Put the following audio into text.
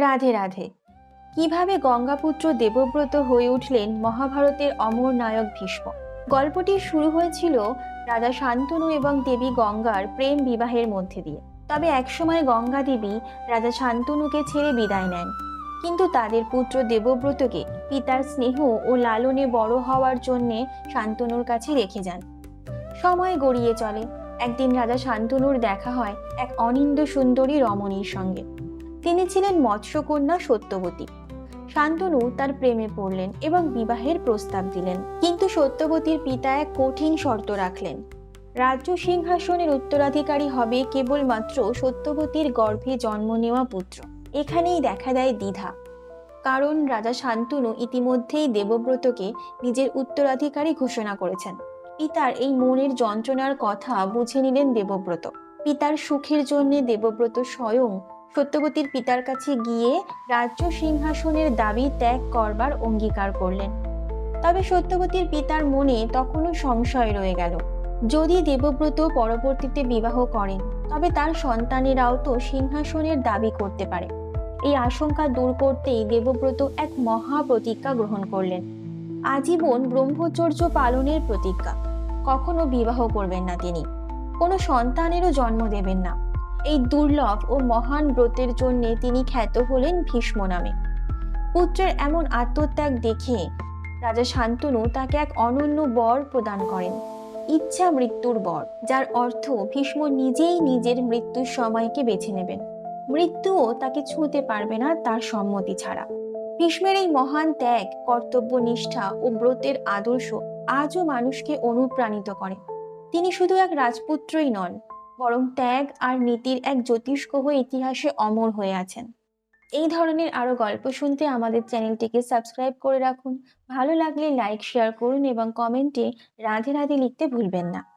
রাধে রাধে। কীভাবে গঙ্গাপুত্র দেবব্রত হয়ে উঠলেন মহাভারতের অমর নায়ক ভীষ্ম? গল্পটি শুরু হয়েছিল রাজা শান্তনু এবং দেবী গঙ্গার প্রেম বিবাহের মধ্যে দিয়ে। তবে একসময় গঙ্গা দেবী রাজা শান্তনুকে ছেড়ে বিদায় নেন। কিন্তু তাদের পুত্র দেবব্রতকে পিতার স্নেহ ও লালনে বড় হওয়ার জন্যে শান্তনুর কাছে রেখে যান। সময় গড়িয়ে চলে। একদিন রাজা শান্তনুর দেখা হয় এক অনিন্দ সুন্দরী রমণীর সঙ্গে। তিনি ছিলেন মৎস্যকন্যা সত্যবতী। শান্তনু তার প্রেমে পড়লেন এবং বিবাহের প্রস্তাব দিলেন। কিন্তু সত্যবতীর পিতা এক কঠিন শর্ত রাখলেন। রাজ্য সিংহাসনের উত্তরাধিকারী হবে কেবলমাত্র সত্যবতীর গর্ভে জন্ম নেওয়া পুত্র। এখানেই দেখা দেয় দ্বিধা। কারণ রাজা শান্তনু ইতিমধ্যেই দেবব্রতকে নিজের উত্তরাধিকারী ঘোষণা করেছেন। পিতার এই মনের যন্ত্রণার কথা বুঝে নিলেন দেবব্রত। পিতার সুখের জন্য দেবব্রত স্বয়ং সত্যবতীর পিতার কাছে গিয়ে রাজ্য সিংহাসনের দাবি ত্যাগ করবার অঙ্গীকার করলেন। তবে সত্যবতীর পিতার মনে তখনও সংশয় রয়ে গেল। যদি দেবব্রত পরবর্তীতে বিবাহ করেন, তবে তার সন্তানেরাও তো সিংহাসনের দাবি করতে পারে। এই আশঙ্কা দূর করতেই দেবব্রত এক মহা প্রতিজ্ঞা গ্রহণ করলেন। আজীবন ব্রহ্মচর্য পালনের প্রতিজ্ঞা। কখনো বিবাহ করবেন না তিনি। কোনো সন্তানেরও জন্ম দেবেন না। এই দুর্লভ ও মহান ব্রতের জন্য তিনি খ্যাত হলেন ভীষ্ম নামে। পুত্রের এমন আত্মত্যাগ দেখে রাজা শান্তনু তাকে এক অনন্য বর প্রদান করেন, ইচ্ছা মৃত্যুর বর, যার অর্থ ভীষ্ম নিজেই নিজের মৃত্যুর সময়কে বেছে নেবেন। মৃত্যুও তাকে ছুঁতে পারবে না তার সম্মতি ছাড়া। ভীষ্মের এই মহান ত্যাগ, কর্তব্য নিষ্ঠা ও ব্রতের আদর্শ আজও মানুষকে অনুপ্রাণিত করে। তিনি শুধু এক রাজপুত্রই নন বরং ত্যাগ আর নীতির এক জ্যোতিষ্কহ ইতিহাসে অমর হয়ে আছেন। এই ধরনের আরও গল্প শুনতে আমাদের চ্যানেলটিকে সাবস্ক্রাইব করে রাখুন। ভালো লাগলে লাইক, শেয়ার করুন এবং কমেন্টে রাধে রাধে লিখতে ভুলবেন না।